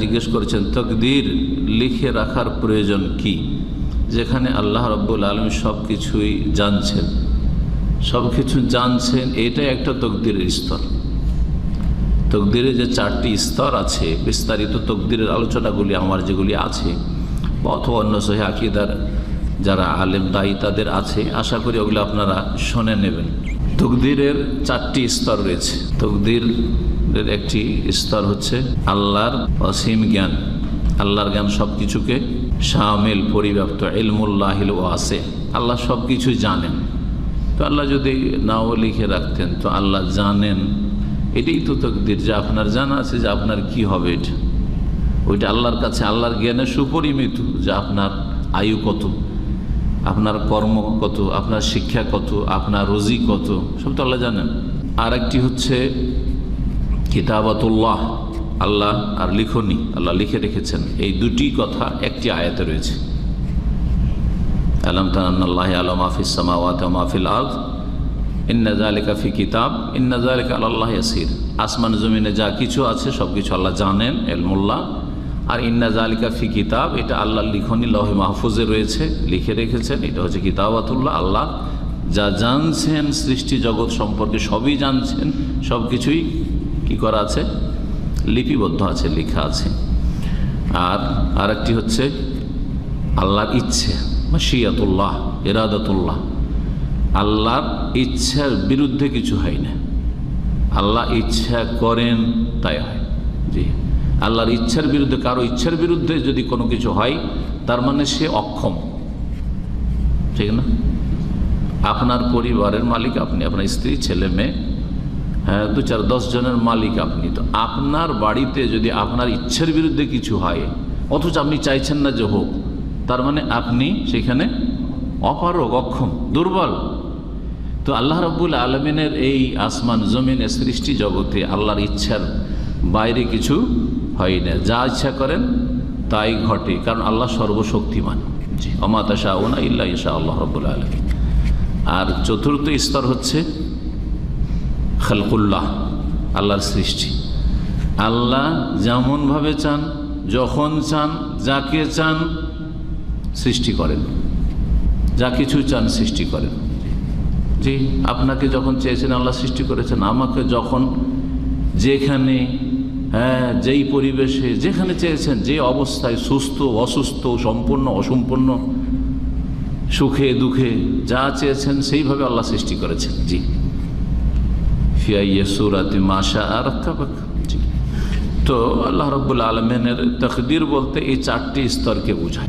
জিজ্ঞেস করেছেন, তকদির লিখে রাখার প্রয়োজন কি? যেখানে আল্লাহ রব্বুল আলম সব কিছুই জানছেন। সব কিছু জানছেন, এটাই একটা তকদিরের স্তর। তকদিরে যে চারটি স্তর আছে, বিস্তারিত তকদিরের আলোচনাগুলি আমার যেগুলি আছে অথবা অন্য সহি আকিদার যারা আলেম দায়ী তাদের আছে, আশা করি ওগুলো আপনারা শুনে নেবেন। তকদিরের চারটি স্তর রয়েছে। তকদিরের একটি স্তর হচ্ছে আল্লাহর অসীম জ্ঞান। আল্লাহর জ্ঞান সব কিছুকে সামিল, পরিব্যাপ্ত এলমুল্লাহিল ও আছে আল্লাহ সব কিছুই জানেন। তো আল্লাহ যদি নাও লিখে রাখতেন, তো আল্লাহ জানেন। এটাই তো তকদির, যে আপনার জানা আছে যে আপনার কি হবে এটা। ওইটা আল্লাহর কাছে, আল্লাহর জ্ঞানে সুপরিমিত যে আপনার আয়ু কত, আপনার কর্ম কত, আপনার শিক্ষা কত, আপনার রোজি কত, সব তো আল্লাহ জানেন। আর একটি হচ্ছে কিতাবাতুল্লাহ। আল্লাহ আর লিখনি, আল্লাহ লিখে রেখেছেন। এই দুটি কথা একটি আয়াতে রয়েছে। আলম তাল্লাহ আলম আফিস সামাওয়াত মাহফিল আল ইন্নাজালিকা ফি কিতাব ইন্নাজালিকা আল্লাহ ইয়াসির। আসমান জমিনে যা কিছু আছে, সব কিছু আল্লাহ জানেন, এলমুল্লাহ। আর ইন্নাজালিকা ফি কিতাব, এটা আল্লাহ লিখনি, লহে মাহফুজে রয়েছে, লিখে রেখেছেন। এটা হচ্ছে কিতাবাতুল্লাহ, আল্লাহ যা জানছেন, সৃষ্টি জগৎ সম্পর্কে সবই জানছেন সব কিছুই কী করা আছে? লিপিবদ্ধ আছে, লেখা আছে। আর আরেকটি হচ্ছে আল্লাহর ইচ্ছে মাসিয়াতুল্লাহ এরাদাতুল্লাহ আল্লাহর ইচ্ছার বিরুদ্ধে কিছু হয় না। আল্লাহ ইচ্ছা করেন, তাই হয়। জি। আল্লাহর ইচ্ছার বিরুদ্ধে, কারও ইচ্ছার বিরুদ্ধে যদি কোনো কিছু হয়, তার মানে সে অক্ষম। ঠিক না? আপনার পরিবারের মালিক, আপনি আপনার স্ত্রী, ছেলে, মেয়ে দু চার দশ জনের মালিক আপনি। তো আপনার বাড়িতে যদি আপনার ইচ্ছার বিরুদ্ধে কিছু হয়, অথচ আপনি চাইছেন না যে হোক, তার মানে আপনি সেখানে অপারক অক্ষম, দুর্বল। তো আল্লাহ রব্বুল আলমিনের এই আসমান জমিনের সৃষ্টি জগতে আল্লাহর ইচ্ছার বাইরে কিছু হয় না। যা ইচ্ছা করেন, তাই ঘটে, কারণ আল্লাহ সর্বশক্তিমান। জি অমাতা শাহনা ইল্লা ইশা আল্লাহ রব্বুল আলমী আর চতুর্থ স্তর হচ্ছে খালকুল্লাহ, আল্লাহর সৃষ্টি। আল্লাহ যেমনভাবে চান, যখন চান, যাকে চান, সৃষ্টি করেন। যা কিছু চান, সৃষ্টি করেন। জি, আপনাকে যখন চেয়েছেন, আল্লাহ সৃষ্টি করেছেন, আমাকে যখন যেখানে হ্যাঁ যেই পরিবেশে, যেখানে চেয়েছেন, যে অবস্থায়, সুস্থ, অসুস্থ, সম্পূর্ণ, অসম্পূর্ণ, সুখে, দুঃখে, যা চেয়েছেন, সেইভাবে আল্লাহ সৃষ্টি করেছেন। জি। ফিয়াইয়ে সুরাতি মাসা আর জি তো আল্লাহ রব্বুল আলমেনের তকদির বলতে এই চারটি স্তরকে বোঝায়